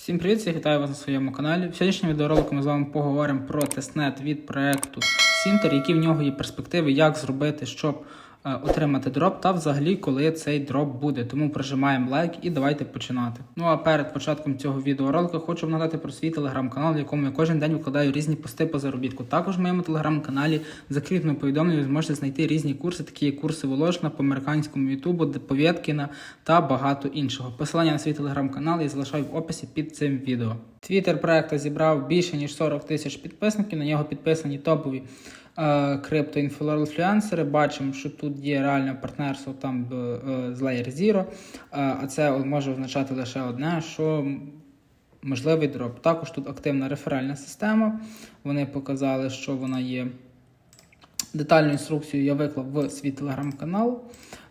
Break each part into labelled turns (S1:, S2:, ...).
S1: Всім привіт, я вітаю вас на своєму каналі. В сьогоднішньому відеоролику ми з вами поговоримо про тестнет від проекту Сінтер, які в нього є перспективи, як зробити, щоб отримати дроп, та взагалі коли цей дроп буде. Тому прожимаємо лайк і давайте починати. Ну а перед початком цього відеоролика хочу вам нагадати про свій телеграм-канал, в якому я кожен день викладаю різні пости по заробітку. Також в моєму телеграм-каналі закріпно повідомлення ви зможете знайти різні курси, такі як курси Волошна по американському Ютубу, Повєткіна та багато іншого. Посилання на свій телеграм-канал я залишаю в описі під цим відео. Твіттер проекту зібрав більше ніж 40 тисяч підписників. На нього підписані топові е, криптоінфлюенсери. Бачимо, що тут є реальне партнерство там е, е, з Layer Zero. Е, а це може означати лише одне, що можливий дроп. Також тут активна реферальна система. Вони показали, що вона є. Детальну інструкцію я виклав в свій телеграм-канал.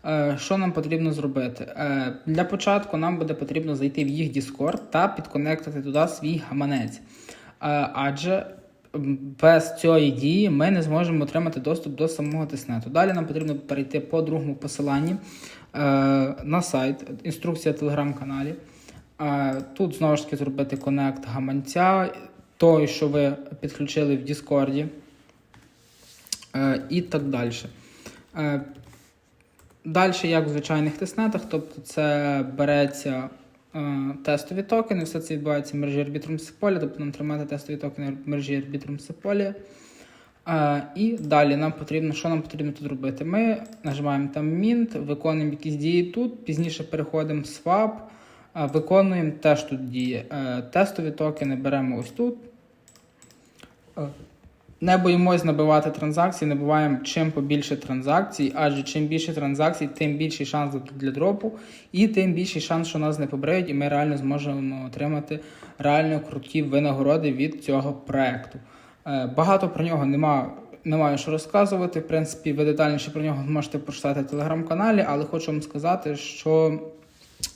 S1: Е, Що нам потрібно зробити? Е, Для початку нам буде потрібно зайти в їх Discord та підконектити туди свій гаманець. Е, Адже без цієї дії ми не зможемо отримати доступ до самого тиснету. Далі нам потрібно перейти по другому посиланні е, на сайт, інструкція телеграм-каналі. Е, Тут знову ж таки зробити коннект гаманця, той, що ви підключили в Діскорді е, і так далі. Е, Далі, як в звичайних тестнетах, тобто це береться тестові токени, все це відбувається в мережі Arbitrum Sepolia, тобто нам тримати тестові токени в мережі Arbitrum Sepolia. Е, і далі нам потрібно, що нам потрібно тут робити? Ми нажимаємо там Mint, виконуємо якісь дії тут, пізніше переходимо в Swap, е, виконуємо теж тут дії. Е, тестові токени беремо ось тут. Не боїмось набивати транзакції, набиваємо чим побільше транзакцій, адже чим більше транзакцій, тим більший шанс для дропу, і тим більший шанс, що нас не побриють, і ми реально зможемо отримати реально круті винагороди від цього проекту. Е, Багато про нього нема, немає що розказувати. В принципі, ви детальніше про нього можете прочитати в телеграм-каналі, але хочу вам сказати, що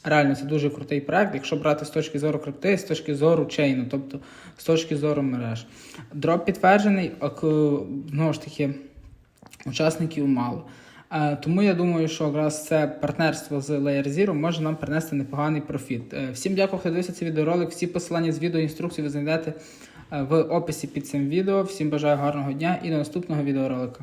S1: Реально, це дуже крутий проект, якщо брати з точки зору крипти, з точки зору чейну, тобто з точки зору мереж. Дроп підтверджений, знову ж таки, учасників мало. Е, Тому я думаю, що якраз це партнерство з Layer Zero може нам принести непоганий профіт. Е, Всім дякую, хто дивився цей відеоролик. Всі посилання з відеоінструкції ви знайдете е, в описі під цим відео. Всім бажаю гарного дня і до наступного відеоролика.